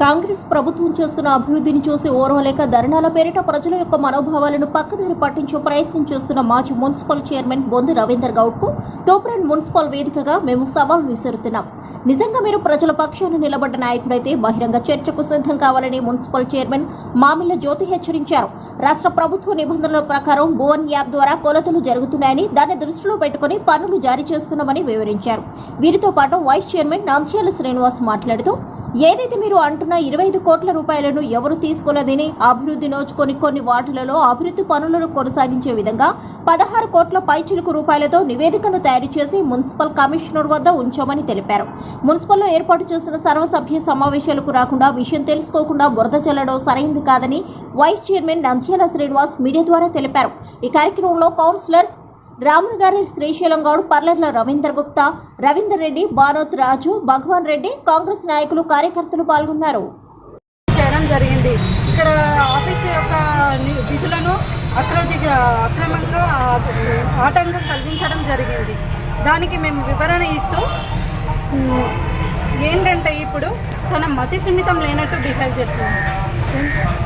కాంగ్రెస్ ప్రభుత్వం చేస్తున్న అభివృద్ధిని చూసి ఓర్వలేక ధర్నాల పేరిట ప్రజల యొక్క మనోభావాలను పక్కదారి పట్టించే ప్రయత్నం చేస్తున్న మాజీ మున్సిపల్ చైర్మన్ బొంది రవీందర్ గౌడ్కు తోప్రాన్ మున్సిపల్ వేదికగా మేము సవాల్ విసురుతున్నాం. నిజంగా మీరు ప్రజల పక్షాన నిలబడ్డ నాయకుడైతే బహిరంగ చర్చకు సిద్ధం కావాలని మున్సిపల్ చైర్మన్ మామిళ్ళ జ్యోతి హెచ్చరించారు. రాష్ట్ర ప్రభుత్వ నిబంధనల ప్రకారం భువన్ యాప్ ద్వారా కొలతలు జరుగుతున్నాయని దాన్ని దృష్టిలో పెట్టుకుని పనులు జారీ చేస్తున్నామని వివరించారు. వీరితో పాటు వైస్ చైర్మన్ నంద్యాల శ్రీనివాస్ మాట్లాడుతూ ఏదైతే మీరు అంటున్న ఇరవై ఐదు కోట్ల రూపాయలను ఎవరు తీసుకున్నదని అభివృద్ధి నోచుకొని కొన్ని వార్డులలో అభివృద్ధి పనులను కొనసాగించే విధంగా పదహారు కోట్ల పైచిలుకు రూపాయలతో నివేదికను తయారు చేసి మున్సిపల్ కమిషనర్ వద్ద ఉంచామని తెలిపారు. మున్సిపల్లో ఏర్పాటు చేసిన సర్వసభ్య సమావేశాలకు రాకుండా విషయం తెలుసుకోకుండా బురద చల్లడం సరైంది కాదని vice chairman Nandyala Srinivas media ద్వారా తెలిపారు. ఈ కార్యక్రమంలో కౌన్సిలర్ రాములు గారి శ్రీశైలం గౌడ్ పర్లర్ల రవీంద్ర గుప్తా రవీందర్ రెడ్డి బానోత్ రాజు భగవాన్ రెడ్డి కాంగ్రెస్ నాయకులు కార్యకర్తలు పాల్గొన్నారు. చేయడం జరిగింది. ఇక్కడ ఆఫీస్ యొక్క ని- విధులను అక్రదిక అక్రమంగా ఆటంకం కలిగించడం జరిగింది. దానికి మేము వివరణ ఇస్తూ ఏంటంటే ఇప్పుడు తన మతి సున్నితం లేనట్టు బిహేవ్ చేస్తుంది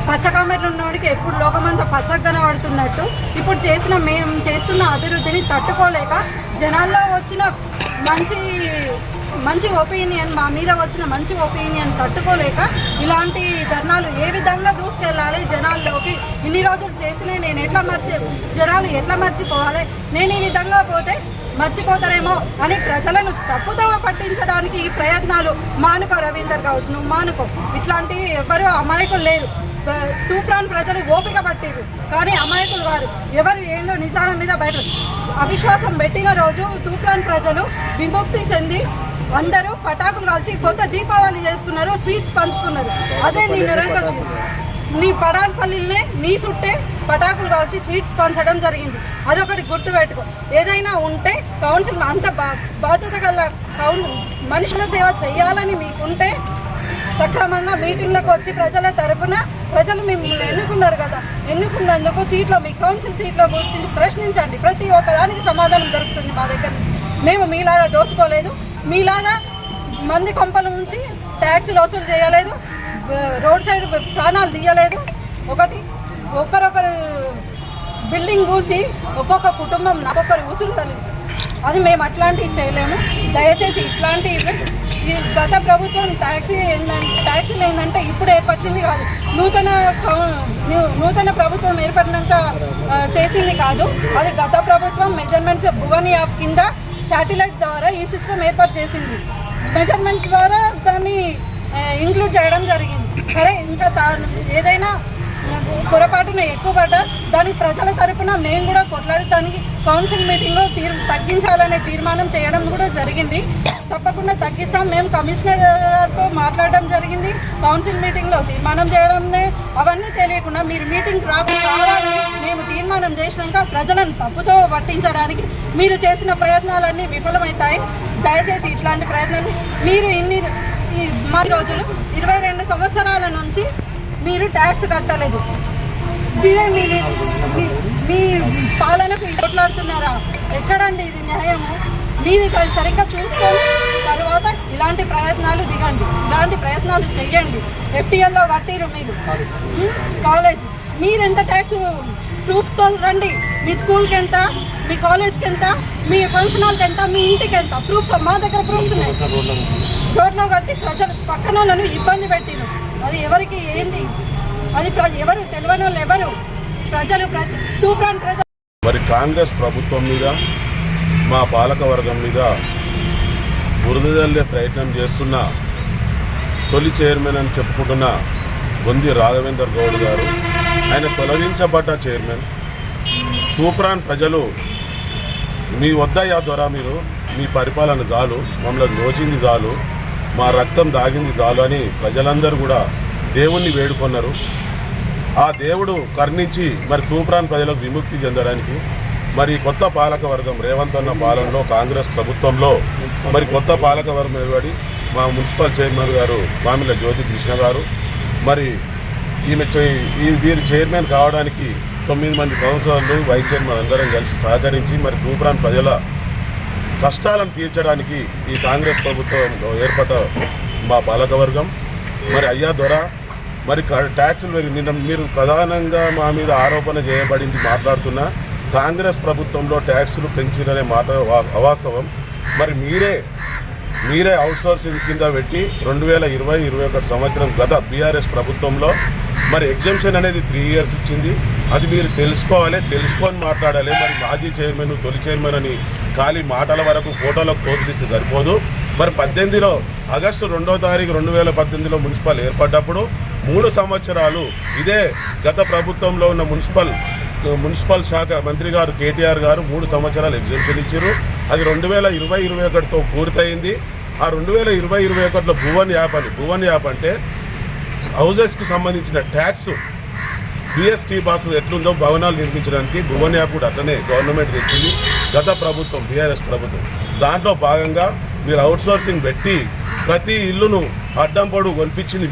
పచ్చకామెర్లు ఉన్నవాడికి ఎప్పుడు లోకమంతా పచ్చగా కనబడుతున్నట్టు ఇప్పుడు చేసిన మేము చేస్తున్న అభివృద్ధిని తట్టుకోలేక జనాల్లో వచ్చిన మంచి మంచి ఒపీనియన్ మా మీద వచ్చిన మంచి ఒపీనియన్ తట్టుకోలేక ఇలాంటి ధర్నాలు ఏ విధంగా దూసుకెళ్ళాలి జనాల్లోకి? ఇన్ని రోజులు చేసిన నేను ఎట్లా మర్చి జనాలు ఎట్లా మర్చిపోవాలి? నేను ఈ విధంగా పోతే మర్చిపోతారేమో అని ప్రజలను తప్పుదోవ పట్టించడానికి ఈ ప్రయత్నాలు మానుకో రవీందర్ గౌడ్ నువ్వు మానుకో. ఇట్లాంటి ఎవరు అమాయకులు లేరు. తూప్రాన్ ప్రజలు ఓపిక పట్టిరు కానీ అమాయకులు వారు ఎవరు ఏందో నిజాల మీద బయట అవిశ్వాసం పెట్టిన రోజు తూప్రాన్ ప్రజలు విముక్తి చెంది అందరూ పటాకులు కాల్చి కొత్త దీపావళి చేసుకున్నారు స్వీట్స్ పంచుకున్నారు. అదే నీ నిరంకచు నీ పడాన్పల్లినే నీ చుట్టే పటాకులు కాల్చి స్వీట్స్ పంచడం జరిగింది. అదొకటి గుర్తుపెట్టుకో. ఏదైనా ఉంటే కౌన్సిల్ అంత బా బాధ్యత గల కౌన్ మనుషుల సేవ చేయాలని మీకుంటే సక్రమంగా మీటింగ్లకు వచ్చి ప్రజల తరపున ప్రజలు మిమ్మల్ని ఎన్నుకున్నారు కదా. ఎన్నుకున్నందుకు సీట్లో మీ కౌన్సిల్ సీట్లో గురించి ప్రశ్నించండి. ప్రతి ఒక్కదానికి సమాధానం దొరుకుతుంది మా దగ్గర నుంచి. మేము మీలాగా దోసుకోలేదు. మీలాగా మంది కొంపల నుంచి ట్యాక్సీలు వసూలు చేయలేదు. రోడ్ సైడ్ ప్రాణాలు తీయలేదు. ఒకటి ఒకరొకరు బిల్డింగ్ కూల్చి ఒక్కొక్క కుటుంబం ఒక్కొక్కరు ఉసురు తల్లి. అది మేము అట్లాంటివి చేయలేము. దయచేసి ఇట్లాంటివి ఈ గత ప్రభుత్వం ట్యాక్సీ ఏంటంటే ట్యాక్సీలు ఏంటంటే ఇప్పుడు ఏర్పరిచింది కాదు. నూతన నూతన ప్రభుత్వం ఏర్పడినాక చేసింది కాదు. అది గత ప్రభుత్వం మెజర్మెంట్స్ భువన్ యాప్ కింద శాటిలైట్ ద్వారా ఈ సిస్టమ్ ఏర్పాటు చేసింది. మెజర్మెంట్స్ ద్వారా దాన్ని ఇంక్లూడ్ చేయడం జరిగింది. సరే ఇంకా ఏదైనా పొరపాటున ఎక్కువ పడ్డా దానికి ప్రజల తరపున మేము కూడా కొట్లాడటానికి కౌన్సిల్ మీటింగ్లో తీర్ తగ్గించాలనే తీర్మానం చేయడం కూడా జరిగింది. తప్పకుండా తగ్గిస్తాం. మేము కమిషనర్తో మాట్లాడడం జరిగింది. కౌన్సిల్ మీటింగ్లో తీర్మానం చేయడం అవన్నీ తెలియకుండా మీరు మీటింగ్ రాకుండా మేము తీర్మానం చేసినాక ప్రజలను తప్పుతో పట్టించడానికి మీరు చేసిన ప్రయత్నాలన్నీ విఫలమవుతాయి. దయచేసి ఇట్లాంటి ప్రయత్నాలు మీరు ఇన్ని ఈ మా రోజులు ఇరవై రెండు సంవత్సరాల నుంచి మీరు ట్యాక్స్ కట్టలేదు. ఇదే మీ మీ- పాలనకు కొట్లాడుతున్నారా ఎక్కడండి ఇది న్యాయము? మీది సరిగ్గా చూసుకొని తర్వాత ఇలాంటి ప్రయత్నాలు దిగండి. ఇలాంటి ప్రయత్నాలు చెయ్యండి. ఎఫ్టీఎల్లో కట్టిరు మీరు. కాలేజ్. మీరు ఎంత ట్యాక్స్ ప్రూఫ్తో రండి. మీ స్కూల్కి ఎంత మీ కాలేజ్కి ఎంత మీ ఫంక్షన్ హాల్కి ఎంత మీ ఇంటికి ఎంత ప్రూఫ్ మా దగ్గర ప్రూఫ్స్ ఉన్నాయి. రోడ్లో కట్టి ప్రజలు పక్కన ఇబ్బంది పెట్టిరు. అది ఎవరికి ఏంది? అది ఎవరు తెలియని వాళ్ళు ఎవరు ప్రజలు తూప్రాన్ ప్రజలు మరి కాంగ్రెస్ ప్రభుత్వం మీద మా పాలకవర్గం మీద బురద జల్లే ప్రయత్నం చేస్తున్న తొలి చైర్మన్ అని చెప్పుకుంటున్న బొంది రాఘవేందర్ గౌడ్ గారు ఆయన తొలగించబడ్డ చైర్మన్. తూప్రాన్ ప్రజలు మీ వద్ద యా ద్వారా మీరు మీ పరిపాలన చాలు మమ్మల్ని దోచింది చాలు. మా రక్తం దాగింది చాలు అని ప్రజలందరూ కూడా దేవుణ్ణి వేడుకొన్నారు. ఆ దేవుడు కర్ణించి మరి తూప్రాన్ ప్రజలకు విముక్తి చెందడానికి మరి కొత్త పాలక వర్గం రేవంత్ అన్న పాలనలో కాంగ్రెస్ ప్రభుత్వంలో మరి కొత్త పాలక వర్గం మా మున్సిపల్ చైర్మన్ గారు మామిల జ్యోతి కృష్ణ గారు మరి ఈమె ఈ వీరు చైర్మన్ కావడానికి తొమ్మిది మంది కౌన్సిలర్లు వైస్ చైర్మన్ అందరం కలిసి సహకరించి మరి తూప్రాన్ ప్రజల కష్టాలను తీర్చడానికి ఈ కాంగ్రెస్ ప్రభుత్వంలో ఏర్పడ్డ మా పాలకవర్గం మరి అయ్యా దొర మరి ట్యాక్సులు పెరిగి నిన్న మీరు ప్రధానంగా మా మీద ఆరోపణ చేయబడింది మాట్లాడుతున్నా కాంగ్రెస్ ప్రభుత్వంలో ట్యాక్సులు పెంచిననే మాట అవాస్తవం. మరి మీరే మీరే అవుట్సోర్సింగ్ కింద పెట్టి రెండు వేల ఇరవై ఇరవై ఒకటి సంవత్సరం గత బీఆర్ఎస్ ప్రభుత్వంలో మరి ఎగ్జామ్షన్ అనేది త్రీ ఇయర్స్ ఇచ్చింది. అది మీరు తెలుసుకోవాలి తెలుసుకొని మాట్లాడాలి. మరి మాజీ చైర్మన్ తొలి చైర్మన్ అని ఖాళీ మాటల వరకు ఫోటోలకు తోసిస్తే సరిపోదు. మరి పద్దెనిమిదిలో ఆగస్టు రెండో తారీఖు రెండు వేల పద్దెనిమిదిలో మున్సిపల్ ఏర్పడ్డప్పుడు మూడు సంవత్సరాలు ఇదే గత ప్రభుత్వంలో ఉన్న మున్సిపల్ మున్సిపల్ శాఖ మంత్రి గారు కేటీఆర్ గారు మూడు సంవత్సరాలు ఎగ్జిబిషన్ ఇచ్చారు. అది రెండు వేల ఇరవై ఇరవై ఒకటితో పూర్తయింది. ఆ రెండు వేల ఇరవై ఇరవై ఒకటిలో భువన్ యాప్ అని భువన్ యాప్ అంటే హౌజెస్కి సంబంధించిన ట్యాక్స్ బిఎస్టీ బాస్ ఎట్లుందో భవనాలు నిర్మించడానికి భువన్ యాప్ కూడా అట్లనే గవర్నమెంట్ తెచ్చింది. గత ప్రభుత్వం బీఆర్ఎస్ ప్రభుత్వం. దాంట్లో భాగంగా మీరు అవుట్సోర్సింగ్ పెట్టి ప్రతి ఇల్లును అడ్డం పొడు కొనిపించింది